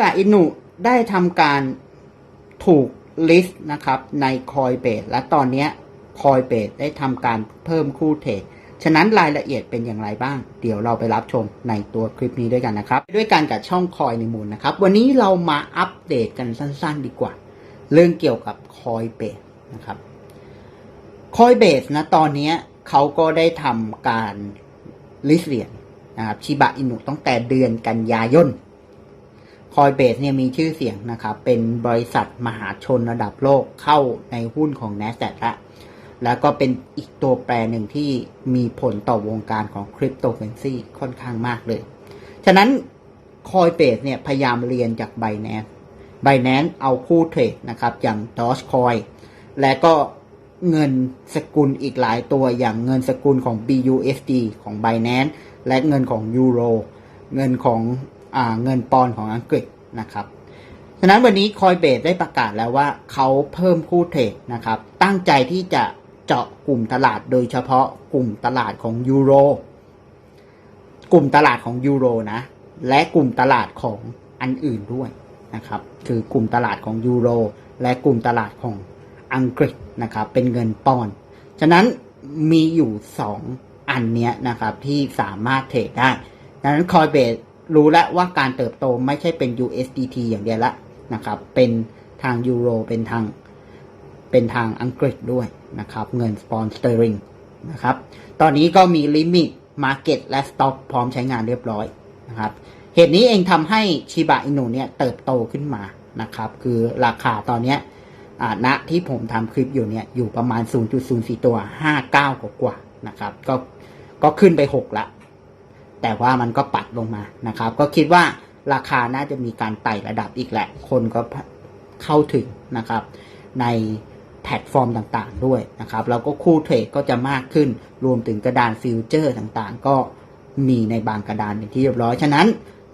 บาอินุได้ทำการถูกลิสต์นะครับในคอยเบสและตอนนี้คอยเบสได้ทำการเพิ่มคู่เทรดฉะนั้นรายละเอียดเป็นอย่างไรบ้าง เดี๋ยวเราไปรับชมในตัวคลิปนี้ด้วยกันนะครับ ด้วยกันกับช่องคอยในมูลนะครับ วันนี้เรามาอัปเดตกันสั้นๆ ดีกว่า เรื่องเกี่ยวกับคอยเบสนะครับคอยเบสนะตอนนี้เขาก็ได้ทำการลิสเหรียญนะครับชิบะอินุตั้งแต่เดือนกันยายน คอยเบสเนี่ยมีชื่อเสียงนะครับ เป็นบริษัทมหาชนระดับโลกเข้าในหุ้นของ NASDAQ ละแล้วก็เป็นอีกตัวแปรหนึ่งที่มีผลต่อวงการของคริปโตเคอเรนซีค่อนข้างมากเลย ฉะนั้นคอยเบสเนี่ยพยายามเรียนจาก b บ n a n c e b บ n a n c e เอาคู่เทรดนะครับ อย่าง Dogecoin และก็เงินสกุลอีกหลายตัวอย่างเงินสกุลของ BUSD ของ Binance และเงินของ Euro เงินของ เงินปอนของอังกฤษนะครับฉะนั้นวันนี้คอยเบสได้ประกาศแล้วว่าเขาเพิ่มคู่เทรดนะครับ ตั้งใจที่จะเจาะกลุ่มตลาดโดยเฉพาะกลุ่มตลาดของยูโร กลุ่มตลาดของยูโรนะ และกลุ่มตลาดของอันอื่นด้วยนะครับ คือกลุ่มตลาดของยูโร และกลุ่มตลาดของอังกฤษนะครับ เป็นเงินปอน ฉะนั้นมีอยู่สองอันเนี้ยนะครับที่สามารถเทรดได้ ดังนั้นคอยเบส รู้แล้วว่าการเติบโตไม่ใช่เป็น USDT อย่างเดียวละนะครับ เป็นทางยูโร เป็นทาง เป็นทางอังกฤษด้วยนะครับ เงินสปอนสเตอริงนะครับ ตอนนี้ก็มีลิมิตมาเก็ตและสต็อกพร้อมใช้งานเรียบร้อยนะครับ เหตุนี้เองทำให้ชิบะอินุเนี่ยเติบโตขึ้นมานะครับ คือราคาตอนนี้ณที่ผมทำคลิปอยู่เนี่ย อยู่ประมาณ 0.04 ตัว 59 กว่ากว่านะครับ ก็ ก็ขึ้นไป 6 ละ แต่ว่ามันก็ปัดลงมานะครับ ก็คิดว่าราคาน่าจะมีการไต่ระดับอีกแหละ คนก็เข้าถึงนะครับ ในแพลตฟอร์มต่างๆด้วยนะครับ แล้วก็คู่เทรดก็จะมากขึ้น รวมถึงกระดานฟิวเจอร์ต่างๆ ก็มีในบางกระดานเป็นที่เรียบร้อย ฉะนั้น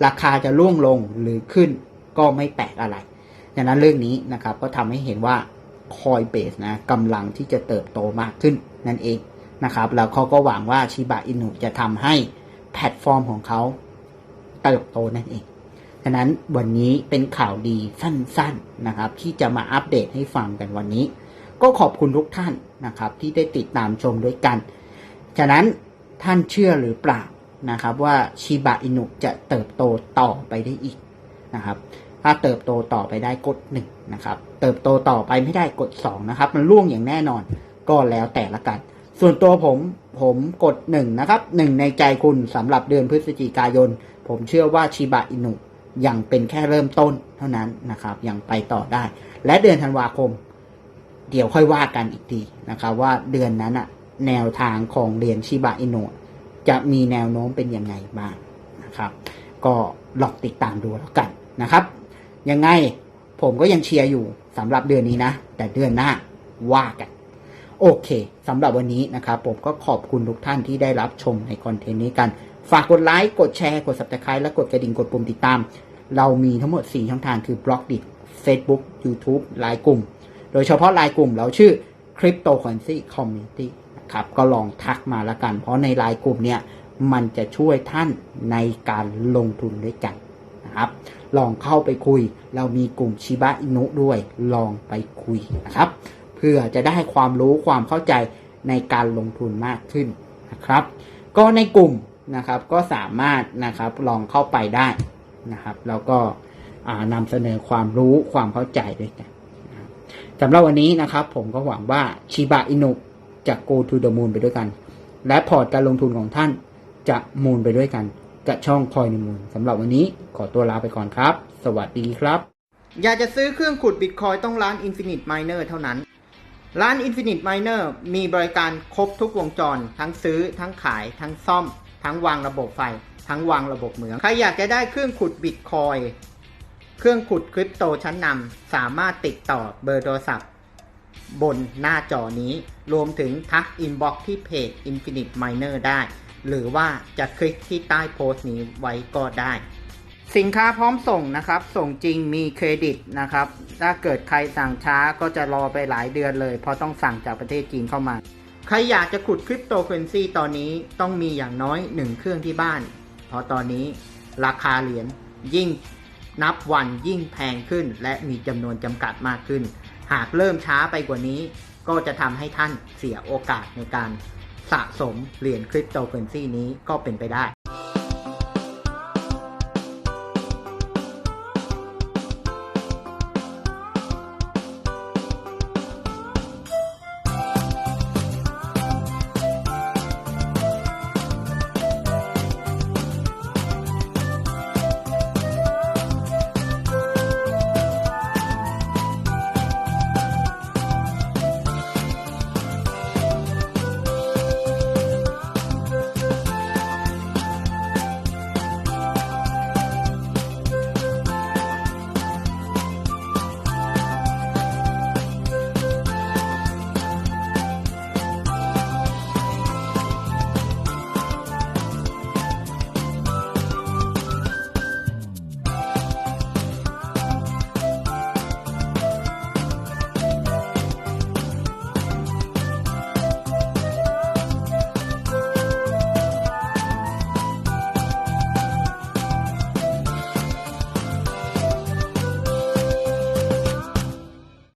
ราคาจะร่วงลงหรือขึ้นก็ไม่แปลกอะไรฉะนั้นเรื่องนี้นะครับก็ทำให้เห็นว่าคอยเบสนะกำลังที่จะเติบโตมากขึ้นนั่นเองนะครับ แล้วเขาก็หวังว่าชิบะอินุจะทำให้ แพลตฟอร์มของเขาเติบโตนั่นเองฉะนั้นวันนี้เป็นข่าวดีสั้นๆนะครับ ที่จะมาอัปเดตให้ฟังกันวันนี้ ก็ขอบคุณทุกท่านนะครับ ที่ได้ติดตามชมด้วยกัน ฉะนั้นท่านเชื่อหรือเปล่านะครับว่าชิบะอินุจะเติบโตต่อไปได้อีกนะครับ ถ้าเติบโตต่อไปได้กดหนึ่งนะครับ เติบโตต่อไปไม่ได้กดสองนะครับ มันล่วงอย่างแน่นอนก็แล้วแต่ละกัน ส่วนตัวผมผมกดหนึ่งนะครับหนึ่งในใจคุณสำหรับเดือนพฤศจิกายน ผมเชื่อว่าชิบะอินุยังเป็นแค่เริ่มต้นเท่านั้นนะครับ ยังไปต่อได้ และเดือนธันวาคม เดี๋ยวค่อยว่ากันอีกทีนะครับ ว่าเดือนนั้นอะแนวทางของเหรียญชิบะอินุจะมีแนวโน้มเป็นยังไงบ้างนะครับ ก็ลองติดตามดูแล้วกันนะครับ ยังไงผมก็ยังเชียร์อยู่สำหรับเดือนนี้นะ แต่เดือนหน้าว่ากัน โอเคสำหรับวันนี้นะครับผมก็ขอบคุณทุกท่านที่ได้รับชมในคอนเทนต์นี้กัน ฝากกดไลค์กดแชร์กด subscribe และกดกระดิ่งกดปุ่มติดตาม เรามีทั้งหมด 4 ช่องทางคือ b l o g d i t Facebook YouTube ไลน์กลุ่ม โดยเฉพาะไลน์กลุ่มเราชื่อ Cryptocurrency Community นะครับก็ลองทักมาล้วกัน เพราะในไลน์กลุ่มเนี่ยมันจะช่วยท่านในการลงทุนด้วยกันนะครับ ลองเข้าไปคุย เรามีกลุ่มชิบะอินุด้วย ลองไปคุยนะครับ พื่อจะได้ความรู้ความเข้าใจในการลงทุนมากขึ้นนะครับ ก็ในกลุ่มนะครับก็สามารถนะครับลองเข้าไปได้นะครับ แล้วก็นำเสนอความรู้ความเข้าใจด้วยกันสำหรับวันนี้นะครับ ผมก็หวังว่าชิบะอินุจะ go to the moon ไปด้วยกัน และพอร์ตการลงทุนของท่านจะมูนไปด้วยกันกับช่องคอยในมูลสำหรับวันนี้ขอตัวลาไปก่อนครับ สวัสดีครับ อยากจะซื้อเครื่องขุดบิตคอยต้องร้าน Infinite Miner เท่านั้น ร้าน Infinite Miner มีบริการครบทุกวงจร ทั้งซื้อ ทั้งขาย ทั้งซ่อม ทั้งวางระบบไฟ ทั้งวางระบบเหมือง ใครอยากจะได้เครื่องขุดบิตคอย เครื่องขุดคริปโตชั้นนำ สามารถติดต่อเบอร์โทรศัพท์ บนหน้าจอนี้ รวมถึงทักอินบ็อกที่เพจ Infinite Miner ได้ หรือว่าจะคลิกที่ใต้โพสต์นี้ไว้ก็ได้ สินค้าพร้อมส่งนะครับ ส่งจริงมีเครดิตนะครับ ถ้าเกิดใครสั่งช้าก็จะรอไปหลายเดือนเลย เพราะต้องสั่งจากประเทศจีนเข้ามา ใครอยากจะขุดคริปโตเคอเรนซีตอนนี้ต้องมีอย่างน้อยหนึ่งเครื่องที่บ้าน เพราะตอนนี้ราคาเหรียญยิ่งนับวันยิ่งแพงขึ้น และมีจำนวนจำกัดมากขึ้น หากเริ่มช้าไปกว่านี้ ก็จะทำให้ท่านเสียโอกาสในการสะสมเหรียญคริปโตเคอเรนซีนี้ก็เป็นไปได้